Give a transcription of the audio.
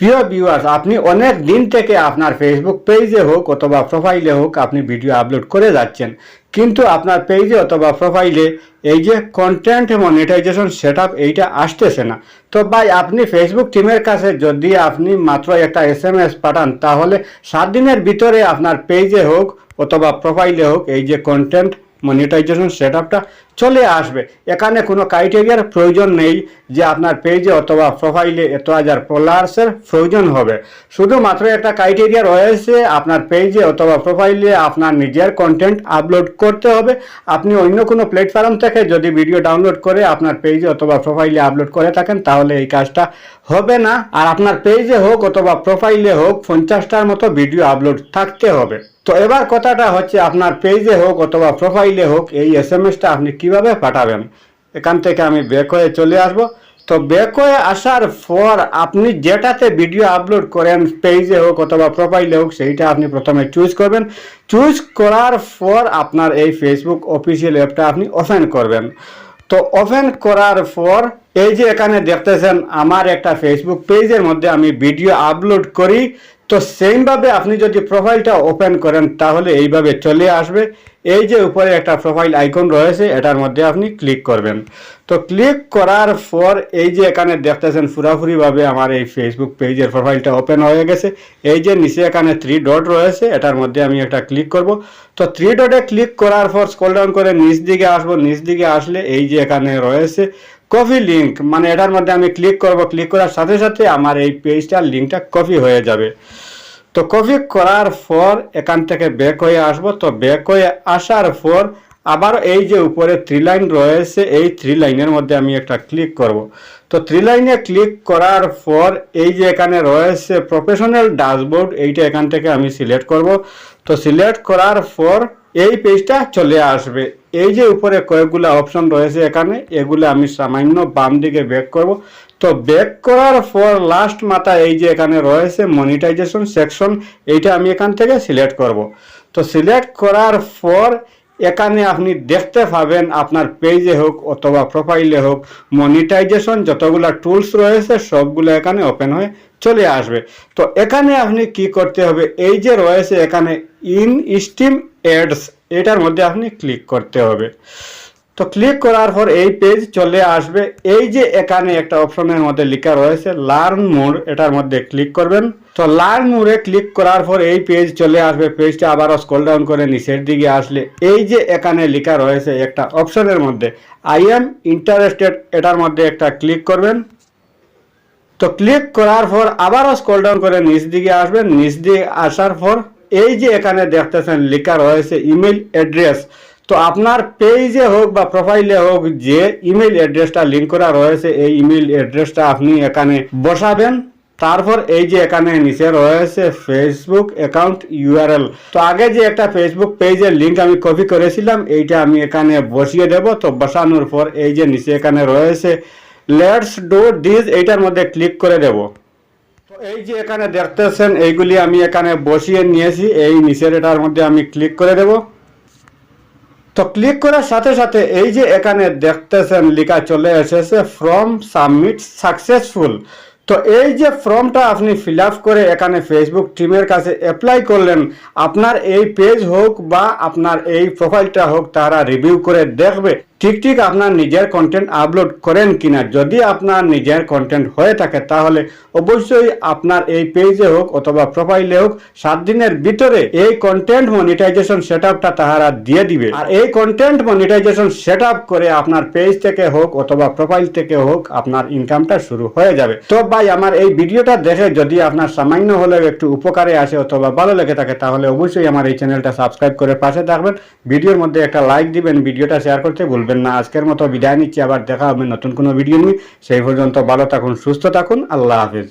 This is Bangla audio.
প্রিয় ভিউয়ার্স আপনি অনেক দিন থেকে আপনার ফেসবুক পেজে হোক অথবা প্রোফাইলে হোক আপনি ভিডিও আপলোড করে যাচ্ছেন। কিন্তু আপনার পেজে অথবা প্রোফাইলে এই যে কন্টেন্ট মনিটাইজেশন সেট এইটা আসতেছে না। তো ভাই, আপনি ফেসবুক টিমের কাছে যদি আপনি মাত্র একটা এস এম এস পাঠান, তাহলে সাত দিনের ভিতরে আপনার পেজে হোক অথবা প্রোফাইলে হোক এই যে কন্টেন্ট মনিটাইজেশন সেট চলে আসবে। এখানে কোনো ক্রাইটেরিয়ার প্রয়োজন নেই যে আপনার পেজে অথবা প্রোফাইলে এত হাজার ফলোয়ার্সের প্রয়োজন হবে। শুধুমাত্র একটা ক্রাইটেরিয়া রয়েছে, আপনার পেজে অথবা প্রোফাইলে আপনার নিজের কন্টেন্ট আপলোড করতে হবে। আপনি অন্য কোনো প্ল্যাটফর্ম থেকে যদি ভিডিও ডাউনলোড করে আপনার পেজে অথবা প্রোফাইলে আপলোড করে থাকেন, তাহলে এই কাজটা হবে না। আর আপনার পেজে হোক অথবা প্রোফাইলে হোক, পঞ্চাশটার মতো ভিডিও আপলোড থাকতে হবে। তো এবার কথাটা হচ্ছে আপনার পেজে হোক অথবা প্রোফাইলে হোক, এই এস এম এসটা আপনি কীভাবে পাঠাবেন? এখান থেকে আমি ব্যাক হয়ে চলে আসব। তো ব্যাক হয়ে আসার পর আপনি যেটাতে ভিডিও আপলোড করেন পেজে হোক অথবা প্রোফাইলে হোক, সেইটা আপনি প্রথমে চুজ করবেন। চুজ করার পর আপনার এই ফেসবুক অফিসিয়াল অ্যাপটা আপনি ওপেন করবেন। তো ওপেন করার পর এই যে এখানে দেখতেছেন, আমার একটা ফেসবুক পেজের মধ্যে আমি ভিডিও আপলোড করি। তো সেমভাবে আপনি যদি প্রোফাইলটা ওপেন করেন, তাহলে এইভাবে চলে আসবে। এই যে উপরে একটা প্রোফাইল আইকন রয়েছে, এটার মধ্যে আপনি ক্লিক করবেন। তো ক্লিক করার পর এই যে এখানে দেখতেছেন পুরাপুরিভাবে আমার এই ফেসবুক পেজের প্রোফাইলটা ওপেন হয়ে গেছে। এই যে নিচে এখানে থ্রি ডট রয়েছে, এটার মধ্যে আমি একটা ক্লিক করব। তো থ্রি ডটে ক্লিক করার পর স্ক্রল ডাউন করে নিচ দিকে আসব। নিচ দিকে আসলে এই যে এখানে রয়েছে কপি লিঙ্ক মানে এটার মধ্যে আমি ক্লিক করব ক্লিক করার সাথে সাথে আমার এই পেজটার লিঙ্কটা কপি হয়ে যাবে। তো কপি করার পর এখান থেকে ব্যাক হয়ে আসব। তো ব্যাক হয়ে আসার পর আবার এই যে উপরে থ্রি লাইন রয়েছে, এই থ্রি লাইনের মধ্যে আমি একটা ক্লিক করব। তো থ্রি লাইনে ক্লিক করার পর এই যে এখানে রয়েছে প্রফেশনাল ড্যাশবোর্ড এইটা এখান থেকে আমি সিলেক্ট করব। তো সিলেক্ট করার পর এই পেজটা চলে আসবে। এই যে উপরে কয়েকগুলো অপশন রয়েছে এখানে, এগুলো আমি সামান্য বাম দিকে ব্যাক করব। তো ব্যাক করার পর লাস্ট মাথা এই যে এখানে রয়েছে মনিটাইজেশন সেকশন এইটা আমি এখান থেকে সিলেক্ট করব। তো সিলেক্ট করার পর এখানে আপনি দেখতে পাবেন আপনার পেজে হোক অথবা প্রোফাইলে হোক মনিটাইজেশন যতগুলো টুলস রয়েছে সবগুলো এখানে ওপেন হয়ে চলে আসবে। তো এখানে আপনি কি করতে হবে? এই যে রয়েছে এখানে ইন স্টিম অ্যাডস এটার মধ্যে আপনি ক্লিক করতে হবে। তো ক্লিক করার পর এই পেজ চলে আসবে। এই যে এখানে একটা অপশনের মধ্যে লেখা রয়েছে লার্ন মোড এটার মধ্যে ক্লিক করবেন। তো লার্ন মোডে ক্লিক করার পর এই পেজ চলে আসবে। পেজটা আবারও স্ক্রল ডাউন করে নিচের দিকে আসলে। এই যে এখানে লেখা রয়েছে একটা অপশনের মধ্যে আই এম ইন্টারেস্টেড এটার মধ্যে একটা ক্লিক করবেন। তো ক্লিক করার পর আবারও স্ক্রল ডাউন করে নিচ দিকে আসবেন। নিচ দিকে আসার পর এই যে এখানে দেখতেছেন লেখা রয়েছে ইমেল অ্যাড্রেস তো আপনার পেজে হোক বা প্রোফাইলে হোক যে ইমেল অ্যাড্রেসটা লিঙ্ক করা রয়েছে, এই ইমেল অ্যাড্রেসটা আপনি এখানে বসাবেন। তারপর এই যে এখানে নিচে রয়েছে ফেসবুক অ্যাকাউন্ট ইউআরএল তো আগে যে একটা ফেসবুক পেজের লিঙ্ক আমি কপি করেছিলাম, এইটা আমি এখানে বসিয়ে দেব। তো বসানোর পর এই যে নিচে এখানে রয়েছে লেটস ডু দিস এইটার মধ্যে ক্লিক করে দেব। তো এই যে এখানে দেখতেছেন, এইগুলি আমি এখানে বসিয়ে নিয়েছি। এই নিচের এটার মধ্যে আমি ক্লিক করে দেব। তো ক্লিক করার সাথে সাথে এই যে এখানে দেখতেছেন লেখা চলে এসেছে ফ্রম সাবমিট সাকসেসফুল তো এই যে ফর্মটা আপনি ফিল করে এখানে ফেসবুক টিমের কাছে অ্যাপ্লাই করলেন, আপনার এই পেজ হোক বা আপনার এই প্রোফাইলটা হোক, তারা রিভিউ করে দেখবে। ঠিক ঠিক আপনার নিজের কন্টেন্ট আপলোড করেন কিনা, যদি আপনার নিজের কন্টেন্ট হয়ে থাকে, তাহলে অবশ্যই আপনার এই পেজে হোক অথবা প্রোফাইলে হোক, সাত দিনের ভিতরে এই কন্টেন্ট মনিটাইজেশন সেট আপটা তাহারা দিয়ে দিবে। আর এই কন্টেন্ট মনিটাইজেশন সেট আপ করে আপনার পেজ থেকে হোক অথবা প্রোফাইল থেকে হোক, আপনার ইনকামটা শুরু হয়ে যাবে। তো ভাই, আমার এই ভিডিওটা দেখে যদি আপনার সামান্য হলেও একটু উপকারে আসে অথবা ভালো লেগে থাকে, তাহলে অবশ্যই আমার এই চ্যানেলটা সাবস্ক্রাইব করে পাশে থাকবেন। ভিডিওর মধ্যে একটা লাইক দিবেন, ভিডিওটা শেয়ার করতে ভুলবেন না, আজকের মতো বিদায় নিচ্ছি। আবার দেখা হবে নতুন কোনো ভিডিও নিয়ে। সেই পর্যন্ত ভালো থাকুন, সুস্থ থাকুন। আল্লাহ হাফিজ।